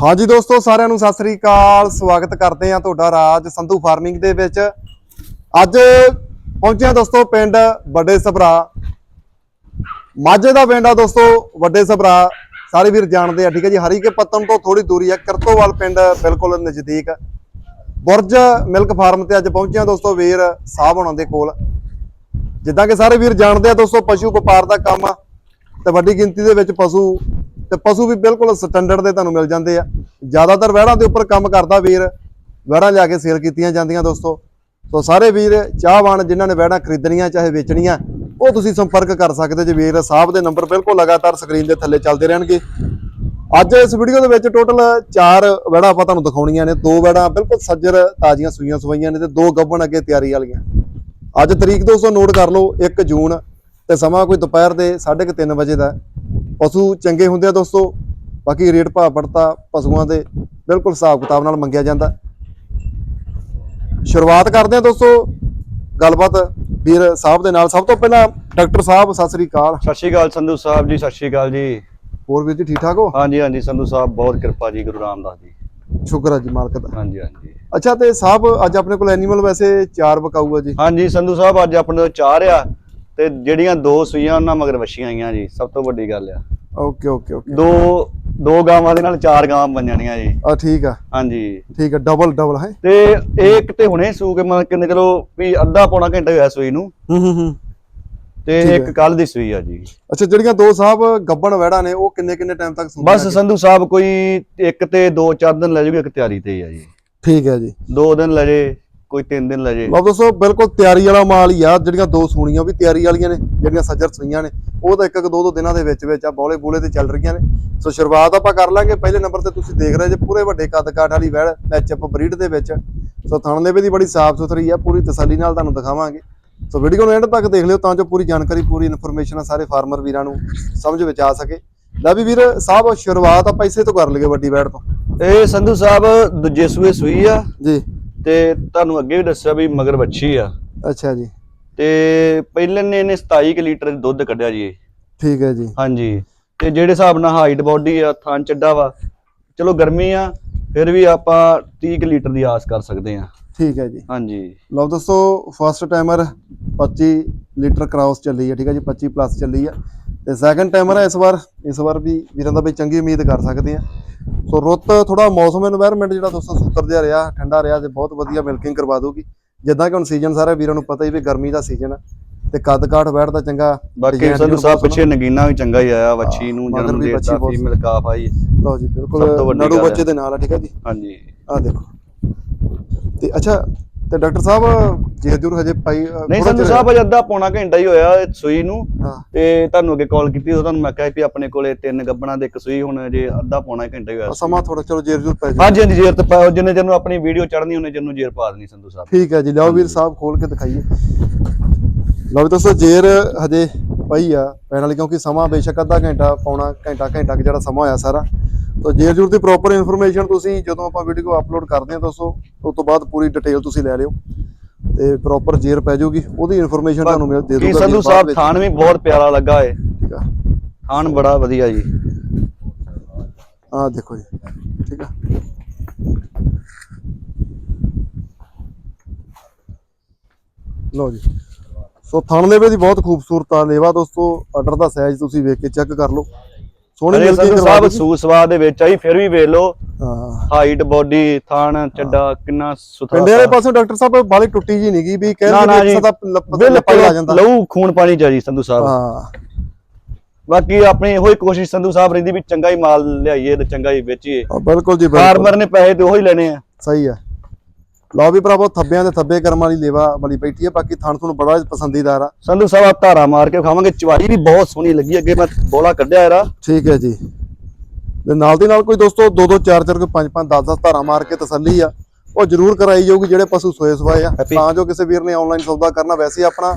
ਹਾਂਜੀ ਦੋਸਤੋ, ਸਾਰਿਆਂ ਨੂੰ ਸਤਿ ਸ੍ਰੀ ਅਕਾਲ। ਸਵਾਗਤ ਕਰਦੇ ਹਾਂ ਤੁਹਾਡਾ ਰਾਜ ਸੰਧੂ ਫਾਰਮਿੰਗ ਦੇ ਵਿੱਚ। ਅੱਜ ਪਹੁੰਚਿਆ ਦੋਸਤੋ ਪਿੰਡ ਵੱਡੇ ਸਭਰਾ। ਮਾਝੇ ਦਾ ਪਿੰਡ ਆ ਦੋਸਤੋ, ਵੱਡੇ ਸਭਰਾ। ਸਾਰੇ ਵੀਰ ਜਾਣਦੇ ਆ, ਠੀਕ ਹੈ ਜੀ? ਹਰੀਕੇ ਪੱਤਨ ਤੋਂ ਥੋੜੀ ਦੂਰੀ ਆ, ਕਰਤੋਵਾਲ ਪਿੰਡ ਬਿਲਕੁਲ ਨਜ਼ਦੀਕ। ਬੁਰਜ ਮਿਲਕ ਫਾਰਮ ਤੇ ਅੱਜ ਪਹੁੰਚਿਆ ਦੋਸਤੋ ਵੀਰ ਸਾਹਿਬ ਹੋਣਾ ਦੇ ਕੋਲ। ਜਿੱਦਾਂ ਕਿ ਸਾਰੇ ਵੀਰ ਜਾਣਦੇ ਆ ਦੋਸਤੋ, ਪਸ਼ੂ ਵਪਾਰ ਦਾ ਕੰਮ ਆ ਤੇ ਵੱਡੀ ਗਿਣਤੀ ਦੇ ਵਿੱਚ ਪਸ਼ੂ ਤੇ ਪਸ਼ੂ ਵੀ ਬਿਲਕੁਲ ਸਟੈਂਡਰਡ ਦੇ ਤੁਹਾਨੂੰ ਮਿਲ ਜਾਂਦੇ ਆ। ਜ਼ਿਆਦਾਤਰ ਵਹਿੜਾਂ ਦੇ ਉੱਪਰ ਕੰਮ ਕਰਦਾ ਵੀਰ। ਵਹਿੜਾਂ ਲਿਆ ਕੇ ਸੇਲ ਕੀਤੀਆਂ ਜਾਂਦੀਆਂ ਦੋਸਤੋ। ਸੋ ਸਾਰੇ ਵੀਰ, ਚਾਹਵਾਨ ਜਿਨ੍ਹਾਂ ਨੇ ਵਹਿੜਾਂ ਖਰੀਦਣੀਆਂ ਚਾਹੇ ਵੇਚਣੀਆਂ, ਉਹ ਤੁਸੀਂ ਸੰਪਰਕ ਕਰ ਸਕਦੇ ਜੇ ਵੀਰ। ਸਾਹਿਬ ਦੇ ਨੰਬਰ ਬਿਲਕੁਲ ਲਗਾਤਾਰ ਸਕਰੀਨ ਦੇ ਥੱਲੇ ਚੱਲਦੇ ਰਹਿਣਗੇ। ਅੱਜ ਇਸ ਵੀਡੀਓ ਦੇ ਵਿੱਚ ਟੋਟਲ 4 ਵੜਾ ਆਪਾਂ ਤੁਹਾਨੂੰ ਦਿਖਾਉਣੀਆਂ ਨੇ। ਦੋ ਵੜਾ ਬਿਲਕੁਲ ਸੱਜਰ, ਤਾਜ਼ੀਆਂ ਸੂਈਆਂ ਸਵਾਈਆਂ ਨੇ ਤੇ ਦੋ ਗੱਭਣ ਅੱਗੇ ਤਿਆਰੀ ਵਾਲੀਆਂ। ਅੱਜ ਤਰੀਕ ਦੋਸਤੋ ਨੋਟ ਕਰ ਲਓ 1 ਜੂਨ ਤੇ ਸਮਾਂ ਕੋਈ ਦੁਪਹਿਰ ਦੇ 3:30 ਵਜੇ ਦਾ। ਪਸ਼ੂ ਚੰਗੇ ਹੁੰਦੇ ਆ ਦੋਸਤੋ ਬਾਕੀ ਰੇਟ ਭਾਅ ਪੜਤਾ ਪਸ਼ੂਆਂ ਦੇ ਬਿਲਕੁਲ ਹਿਸਾਬ ਕਿਤਾਬ ਨਾਲ ਮੰਗਿਆ ਜਾਂਦਾ। ਸ਼ੁਰੂਆਤ ਕਰਦੇ ਆ ਦੋਸਤੋ ਗੱਲਬਾਤ ਵੀਰ ਸਾਹਿਬ ਦੇ ਨਾਲ। ਸਭ ਤੋਂ ਪਹਿਲਾਂ ਡਾਕਟਰ ਸਾਹਿਬ ਸਤਿ ਸ੍ਰੀ ਅਕਾਲ। ਸਤਿ ਸ਼੍ਰੀ ਅਕਾਲ ਸੰਧੂ ਸਾਹਿਬ ਜੀ ਸਤਿ ਸ਼੍ਰੀ ਅਕਾਲ ਜੀ। ਹੋਰ ਵੀਰ ਜੀ ਠੀਕ ਠਾਕ ਹੋ? ਹਾਂਜੀ ਹਾਂਜੀ ਸੰਧੂ ਸਾਹਿਬ ਬਹੁਤ ਕਿਰਪਾ ਜੀ ਗੁਰੂ ਰਾਮਦਾਸ ਜੀ। ਸ਼ੁਕਰ ਹੈ ਜੀ ਮਾਲਕ ਦਾ। ਹਾਂਜੀ ਹਾਂਜੀ। ਅੱਛਾ ਤੇ ਸਾਹਿਬ ਅੱਜ ਆਪਣੇ ਕੋਲ ਐਨੀਮਲ ਵੈਸੇ ਚਾਰ ਬਕਾਊ ਆ ਜੀ। ਹਾਂਜੀ ਸੰਧੂ ਸਾਹਿਬ ਅੱਜ ਆਪਣੇ ਤੋਂ ਚਾਰ ਆ ਤੇ ਜਿਹੜੀਆਂ ਦੋ ਸੂਈਆਂ ਉਹਨਾਂ ਮਗਰ ਵੱਛੀਆਂ ਆਈਆਂ ਜੀ ਸਭ ਤੋਂ ਵੱਡੀ ਗੱਲ ਆ। ਓਕੇ ਓਕੇ ਓਕੇ ਦੋ ਦੋ ਗਾਵਾਂ ਦੇ ਨਾਲ ਚਾਰ ਗਾਵਾਂ ਬਣ ਜਾਣੀਆਂ ਜੀ। ਆ ਠੀਕ ਆ। ਹਾਂਜੀ। ਠੀਕ ਆ ਡਬਲ ਡਬਲ ਹੈ? ਤੇ ਇਹ ਇੱਕ ਤੇ ਹੁਣੇ ਸੂ ਕੇ ਮੈਂ ਕਹਿੰਦੇ ਚਲੋ ਵੀ ਅੱਧਾ ਪੌਣਾ ਘੰਟਾ ਹੋਇਆ ਸੂਈ ਨੂੰ। ਹੂੰ ਹੂੰ ਹੂੰ। ਤੇ ਇੱਕ। ਕੱਲ ਦੀ ਸੂਈ ਆ ਜੀ। ਅੱਛਾ ਜਿਹੜੀਆਂ ਦੋ ਸਾਹਿਬ ਗੱਬਣ ਵਹਿੜਾ ਨੇ ਉਹ ਕਿੰਨੇ ਕਿੰਨੇ ਟਾਈਮ ਤੱਕ ਸੁਣਦੇ ਬਸ ਸੰਧੂ ਸਾਹਿਬ ਕੋਈ ਇੱਕ ਤੇ ਦੋ ਚਾਰ ਦਿਨ ਲੈ ਜੂਗੇ ਇੱਕ ਤਿਆਰੀ ਤੇ ਆ ਜੀ। ਠੀਕ ਹੈ ਜੀ। ਦੋ ਦਿਨ ਲੈ ਜੇ। ਕੋਈ ਤਿੰਨ ਦਿਨ ਲੈ ਜੇ। ਲਓ ਦੋਸਤੋ ਬਿਲਕੁਲ ਤਿਆਰੀ ਵਾਲਾ ਮਾਲ ਹੀ ਆ ਜਿਹੜੀਆਂ ਦੋ ਸੂਣੀਆਂ ਵੀ ਤਿਆਰੀ ਵਾਲੀਆਂ ਨੇ ਜਿਹੜੀਆਂ ਸੱਜਰ ਸੂਈਆਂ ਨੇ ਉਹ ਤਾਂ ਇੱਕ ਇੱਕ ਦੋ ਦੋ ਦਿਨਾਂ ਦੇ ਵਿੱਚ ਵਿੱਚ ਆ ਬੌਲੇ ਬੂਲੇ ਤੇ ਚੱਲ ਰਹੀਆਂ ਨੇ। ਸੋ ਸ਼ੁਰੂਆਤ ਆਪਾਂ ਕਰ ਲਾਂਗੇ। ਪਹਿਲੇ ਨੰਬਰ ਤੇ ਤੁਸੀਂ ਦੇਖ ਰਹੇ ਜੇ ਪੂਰੇ ਵੱਡੇ ਕੱਦ ਕਾਠ ਵਾਲੀ ਵੈੜ ਐਚਐਫ ਬਰੀਡ ਦੇ ਵਿੱਚ। ਸੋ ਥਣ ਦੇ ਵੀ ਦੀ ਬੜੀ ਸਾਫ਼ ਸੁਥਰੀ ਆ ਪੂਰੀ ਤਸੱਲੀ ਨਾਲ ਤੁਹਾਨੂੰ ਦਿਖਾਵਾਂਗੇ। ਸੋ ਵੀਡੀਓ ਨੂੰ ਐਂਡ ਤੱਕ ਦੇਖ ਲਿਓ ਤਾਂ ਜੋ ਪੂਰੀ ਜਾਣਕਾਰੀ ਪੂਰੀ ਇਨਫੋਰਮੇਸ਼ਨ ਸਾਰੇ ਫਾਰਮਰ ਵੀਰਾਂ ਨੂੰ ਸਮਝ ਵਿੱਚ ਆ ਸਕੇ। ਲੈ ਵੀ ਵੀਰ ਸਾਹਿਬ ਸ਼ੁਰੂਆਤ ਆਪਾਂ ਇਸੇ ਤੋਂ ਕਰ ਲਈਏ ਵੱਡੀ ਵੈੜ ਤੋਂ। ਇਹ ਸੰਧੂ ਸਾਹਿਬ ਦੂਜੇ ਸੂਏ ਸੂਈ ਆ। ਜੀ। ਤੇ ਤੁਹਾਨੂੰ ਅੱਗੇ ਵੀ ਦੱਸਿਆ ਵੀ ਮਗਰ ਵੱਛੀ ਆ। ਅੱਛਾ ਜੀ। ਤੇ ਪਹਿਲੇ ਨੇ ਇਹਨੇ 27 ਕਿ ਲੀਟਰ ਦੁੱਧ ਕੱਢਿਆ ਜੀ ਠੀਕ ਹੈ ਜੀ। ਹਾਂਜੀ। ਤੇ ਜਿਹੜੇ ਹਿਸਾਬ ਨਾਲ ਹਾਈਟ ਬਾਡੀ ਆ ਥਾਂ ਚੱਡਾ ਵਾ ਚਲੋ ਗਰਮੀ ਆ ਫਿਰ ਵੀ ਆਪਾਂ 30 ਕਿ ਲੀਟਰ ਦੀ ਆਸ ਕਰ ਸਕਦੇ ਆ। ਠੀਕ ਹੈ ਜੀ। ਹਾਂਜੀ। ਲਓ ਦੋਸਤੋ ਫਸਟ ਟਾਈਮਰ 25 ਲੀਟਰ ਕ੍ਰਾਸ ਚੱਲੀ ਹੈ ਠੀਕ ਹੈ ਜੀ 25 ਪਲੱਸ ਚੱਲੀ ਹੈ ਤੇ ਸੈਕੰਡ ਟਾਈਮਰ ਹੈ ਇਸ ਵਾਰ ਇਸ ਵਾਰ ਵੀ ਵੀਰਾਂ ਦਾ ਵੀ ਚੰਗੀ ਉਮੀਦ ਕਰ ਸਕਦੇ ਆ। ਸੋ ਰੁੱਤ ਥੋੜਾ ਮੌਸਮ এনवायरमेंट ਜਿਹੜਾ ਦੋਸਤੋ ਸੁਤਰ ਜਿਹਾ ਰਿਹਾ ਠੰਡਾ ਰਿਹਾ ਤੇ ਬਹੁਤ ਵਧੀਆ ਮਿਲਕਿੰਗ ਕਰਵਾ ਦੂਗੀ ਜਿੱਦਾਂ ਕਿ ਹੁਣ ਸੀਜ਼ਨ ਸਾਰੇ ਵੀਰਾਂ ਨੂੰ ਪਤਾ ਹੀ ਵੀ ਗਰਮੀ ਦਾ ਸੀਜ਼ਨ ਆ ਤੇ ਕੱਦ ਕਾਠ ਬੈਠਦਾ ਚੰਗਾ ਬਾਕੀ ਸਾਨੂੰ ਸਭ ਪਿੱਛੇ ਨਗੀਨਾ ਵੀ ਚੰਗਾ ਹੀ ਆਇਆ ਵੱਛੀ ਨੂੰ ਜਨਮ ਦੇਤਾ ਫੀਮੇਲ ਕਾਫ ਆਈ ਲਓ ਜੀ ਬਿਲਕੁਲ ਨੜੂ ਬੱਚੇ ਦੇ ਨਾਲ ਆ ਠੀਕ ਹੈ ਜੀ? ਹਾਂਜੀ। ਆ ਦੇਖੋ। ਤੇ ਅੱਛਾ ਤੇ ਡਾਕਟਰ ਸਾਹਿਬ ਜੇ ਜਰੂਰ ਹਜੇ ਪਾਈ ਨਹੀਂ ਸੰਧੂ ਸਾਹਿਬ ਅਜੇ ਅੱਧਾ ਪੌਣਾ ਘੰਟਾ ਹੀ ਹੋਇਆ ਇਹ ਸੂਈ ਨੂੰ। ਤੇ ਤੁਹਾਨੂੰ ਅੱਗੇ ਕਾਲ ਕੀਤੀ ਉਹ ਤੁਹਾਨੂੰ ਮੈਂ ਕਿਹਾ ਵੀ ਆਪਣੇ ਕੋਲੇ ਤਿੰਨ ਗੱਬਣਾ ਦੇ ਇੱਕ ਸੂਈ ਹੁਣ ਜੇ ਅੱਧਾ ਪੌਣਾ ਘੰਟਾ ਹੀ ਹੋਇਆ ਸਮਾਂ ਥੋੜਾ ਚਲੋ ਜੇਰ ਜੂਰ ਪੈ ਜਾ ਹਾਂਜੀ ਹਾਂਜੀ ਜੇਰ ਤੇ ਪਾਓ ਜਿੰਨੇ ਜਨ ਨੂੰ ਆਪਣੀ ਵੀਡੀਓ ਚੜਨੀ ਉਹਨੇ ਜਨ ਜੇਰ ਪਾ ਦੇਣੀ ਸੰਧੂ ਸਾਹਿਬ। ਠੀਕ ਹੈ ਜੀ ਲਓ ਵੀਰ ਸਾਹਿਬ ਖੋਲ ਕੇ ਦਿਖਾਈਏ। ਲਓ ਵੀ ਦੋਸਤੋ ਜੇਰ ਹਜੇ ਪਈ ਆ ਪੈਣ ਵਾਲੀ ਕਿਉਂਕਿ ਸਮਾਂ ਬੇਸ਼ੱਕ ਅੱਧਾ ਘੰਟਾ ਪੌਣਾ ਘੰਟਾ ਘੰਟਾ ਜਿਹੜਾ ਸਮਾਂ ਹੋਇਆ ਸਾਰਾ। ਤਾਂ ਜੇਰ ਜੂਰ ਦੀ ਪ੍ਰੋਪਰ ਇਨਫੋਰਮੇਸ਼ਨ ਤੁਸੀਂ ਜਦੋਂ ਆਪਾਂ ਵੀਡੀਓ ਅਪਲੋਡ ਕਰਦੇ ਹਾਂ ਦੋਸਤੋ ਉਸ ਤੋਂ ਬਾਅਦ ਪੂਰੀ ਡਿਟੇਲ ਤੁਸੀਂ ਲੈ ਲਿਓ ਤੇ ਪ੍ਰੋਪਰ ਜੇਰ ਪੈ ਜਾਊਗੀ ਉਹਦੀ ਇਨਫੋਰਮੇਸ਼ਨ ਤੁਹਾਨੂੰ ਮਿਲ ਦੇ ਦੂੰਗਾ ਸੰਧੂ ਸਾਹਿਬ। ਥਾਨ ਵੀ ਬਹੁਤ ਪਿਆਰਾ ਲੱਗਾ ਏ। ਠੀਕ ਆ। ਬੜਾ ਵਧੀਆ ਜੀ। ਆਹ ਦੇਖੋ ਜੀ ਠੀਕ ਆ। ਲਓ ਜੀ। ਸੋ ਥਣ ਲੇਵੇ ਦੀ ਬਹੁਤ ਖੂਬਸੂਰਤ ਆ ਲੇਵਾ ਦੋਸਤੋ ਆਰਡਰ ਦਾ ਸਾਈਜ਼ ਤੁਸੀਂ ਵੇਖ ਕੇ ਚੈੱਕ ਕਰ ਲਓ। ਸੋਹਣੀ ਮਿਲਦੀ ਸੰਧੂ ਸਾਹਿਬ ਸੂ ਸਵਾਦ ਦੇ ਵਿੱਚ ਆਈ ਫਿਰ ਵੀ ਵੇਖ ਲਓ। ਹਾਂ। ਹਾਈਟ ਬਾਡੀ ਥਾਨ ਚੱਡਾ ਕਿੰਨਾ ਸੁਥਰਾ ਪਿੰਡੇ ਵਾਲੇ ਪਾਸੋਂ ਡਾਕਟਰ ਸਾਹਿਬ ਬਾਲੀ ਟੁੱਟੀ ਜੀ ਨਹੀਂਗੀ ਵੀ ਨਾ, ਨਾ ਕਹਿੰਦੇ ਜੀ। ਇੱਕ ਸਦਾ ਲੱਪਾ ਆ ਜਾਂਦਾ। ਲਹੂ ਖੂਨ ਪਾਣੀ ਚਾਹੀਦੀ ਸੰਧੂ ਸਾਹਿਬ। ਹਾਂ। ਬਾਕੀ ਆਪਣੀ ਇਹੋ ਹੀ ਕੋਸ਼ਿਸ਼ ਸੰਧੂ ਸਾਹਿਬ ਰਹਿੰਦੀ ਵੀ ਚੰਗਾ ਹੀ ਮਾਲ ਲਿਆਈਏ ਤੇ ਚੰਗਾ ਹੀ ਵੇਚੀਏ। ਬਿਲਕੁਲ ਜੀ ਬਿਲਕੁਲ। ਫਾਰਮਰ ਨੇ ਪੈਸੇ ਤੇ ਉਹੀ ਲੈਣੇ ਆ। ਸਹੀ ਹੈ। ਲਓ ਵੀ ਭਰਾਵੋ ਥੱਬਿਆਂ ਦੇ ਥੱਬੇ ਕਰਮਾਂ ਵਾਲੀ ਲੇਵਾ ਬਲੀ ਬੈਠੀ ਹੈ ਬਾਕੀ ਥਣ ਤੁਹਾਨੂੰ ਬੜਾ ਪਸੰਦੀਦਾਰ ਆ। ਸੰਧੂ ਸਾਹਿਬ ਆਪ ਧਾਰਾ ਮਾਰ ਕੇ ਖਾਵਾਂਗੇ ਚਵਾਈ ਵੀ ਬਹੁਤ ਸੋਹਣੀ ਲੱਗੀ ਅੱਗੇ ਮੈਂ ਬੋਲਾ ਕੱਢਿਆ ਇਹਦਾ। ਠੀਕ ਹੈ ਜੀ। ਤੇ ਨਾਲ ਦੀ ਨਾਲ ਕੋਈ ਦੋਸਤੋ ਦੋ ਦੋ ਚਾਰ ਚਾਰ ਕੋਈ ਪੰਜ ਪੰਜ 10 10 ਧਾਰਾ ਮਾਰ ਕੇ ਤਸੱਲੀ ਆ। ਉਹ ਜ਼ਰੂਰ ਕਰਾਈ ਜਾਊਗੀ ਜਿਹੜੇ ਪਸ਼ੂ ਸੋਏ ਸਵਾਏ ਆ? ਤਾਂ ਜੋ ਕਿਸੇ ਵੀਰ ਨੇ ਆਨਲਾਈਨ ਸੌਦਾ ਕਰਨਾ ਵੈਸੇ ਆਪਣਾ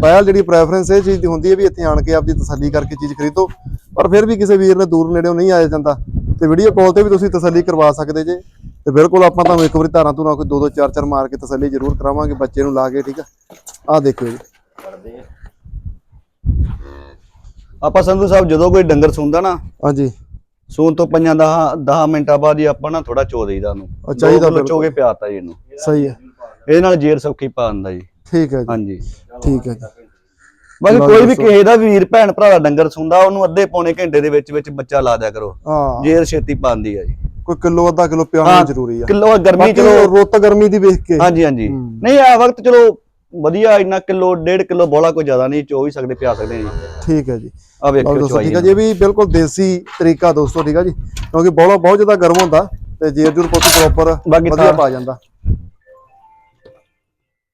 ਪਹਿਲ ਜਿਹੜੀ ਪ੍ਰੈਫਰੈਂਸ ਇਹ ਚੀਜ਼ ਦੀ ਹੁੰਦੀ ਹੈ ਵੀ ਇੱਥੇ ਆਣ ਕੇ ਆਪਦੀ ਤਸੱਲੀ ਕਰਕੇ ਚੀਜ਼ ਖਰੀਦੋ। ਪਰ ਫਿਰ ਵੀ ਕਿਸੇ ਵੀਰ ਨੇ ਦੂਰ ਨੇੜੇੋਂ ਨਹੀਂ ਆਇਆ ਜਾਂਦਾ। ਤੇ ਵੀਡੀਓ ਕਾਲ ਤੇ ਵੀ ਤੁਸੀਂ ਤਸੱਲੀ ਕਰਵਾ ਸਕਦੇ ਜੇ। ਤੇ ਬਿਲਕੁਲ ਆਪਾਂ ਤੁਹਾਨੂੰ ਇੱਕ ਵਾਰੀ ਧਾਰਾਂ ਤੋਂ ਨਾ ਕੋਈ ਦੋ ਦੋ ਚਾਰ ਚਾਰ ਮਾਰ ਕੇ ਤਸੱਲੀ ਜ਼ਰੂਰ ਕਰਾਵਾਂਗੇ ਬੱਚੇ ਨੂੰ ਲਾ ਕੇ ਠੀਕ ਆ? ਆਹ ਦੇਖਿਓ ਜੀ। ਆਪਾਂ ਸੰਧੂ ਸਾਹਿਬ ਜਦੋਂ ਕੋਈ ਡੰਗਰ ਸੁਣਦਾ ਨਾ ਹਾਂਜੀ। ਸੂਨ ਤੋਂ ਪੰਜਾਂ 10 10 ਮਿੰਟਾਂ ਬਾਅਦ ਹੀ ਆਪਾਂ ਨਾ ਥੋੜਾ ਚੋ ਦੇਈਦਾ ਉਹਨੂੰ। ਉਹ ਚਾਹੀਦਾ ਦੋ ਚੋ। ਕੇ ਪਿਆਤਾ ਜੀ ਇਹਨੂੰ। ਸਹੀ ਹੈ ਇਹਦੇ ਨਾਲ ਜੇਰ ਸੌਖੀ ਪਾ ਦਿੰਦਾ ਜੀ। ਠੀਕ ਹੈ ਜੀ। ਹਾਂਜੀ। ਠੀਕ ਹੈ ਜੀ। ਬਾਕੀ ਕੋਈ ਵੀ। ਕਿਸੇ ਦਾ ਵੀਰ ਭੈਣ ਭਰਾ ਦਾ ਡੰਗਰ ਸੁੰਦਾ ਉਹਨੂੰ ਅੱਧੇ ਪੌਣੇ ਘੰਟੇ ਦੇ ਵਿੱਚ ਵਿੱਚ ਬੱਚਾ ਲਾ ਦਿਆ ਕਰੋ। ਹਾਂ। ਜੇਰ ਛੇਤੀ ਪਾਉਂਦੀ ਆ ਜੀ। ਕੋਈ ਕਿਲੋ ਅੱਧਾ ਕਿਲੋ ਹਾਂ, ਜ਼ਰੂਰੀ ਆ। ਕਿਲੋ ਗਰਮੀ ਚਲੋ ਰੁੱਤ ਗਰਮੀ ਦੀ ਵੇਖ ਕੇ। ਹਾਂਜੀ ਹਾਂਜੀ। ਨਹੀਂ ਆ ਵਕਤ ਚਲੋ ਵਧੀਆ ਇੰਨਾ ਕਿਲੋ ਡੇਢ ਕਿਲੋ ਬੋਲਾ ਕੋਈ ਜ਼ਿਆਦਾ ਨਹੀਂ ਚੋ ਵੀ ਸਕਦੇ ਪਿਆ ਸਕਦੇ ਆ ਜੀ ਠੀਕ ਹੈ ਜੀ। ਆ ਲਓ ਵੇਖਿਓ ਦੋਸਤੋ ਠੀਕ ਹੈ ਜੀ। ਇਹ ਵੀ ਬਿਲਕੁਲ ਦੇਸੀ ਤਰੀਕਾ ਦੋਸਤੋ ਠੀਕ ਹੈ ਜੀ। ਕਿਉਂਕਿ ਬੋਲਾ ਬਹੁਤ ਜ਼ਿਆਦਾ ਗਰਮ ਹੁੰਦਾ ਤੇ ਜੇਰ ਜੂਰ ਪੋਤੀ ਪ੍ਰੋਪਰ ਵਧੀਆ ਪਾ ਜਾਂਦਾ।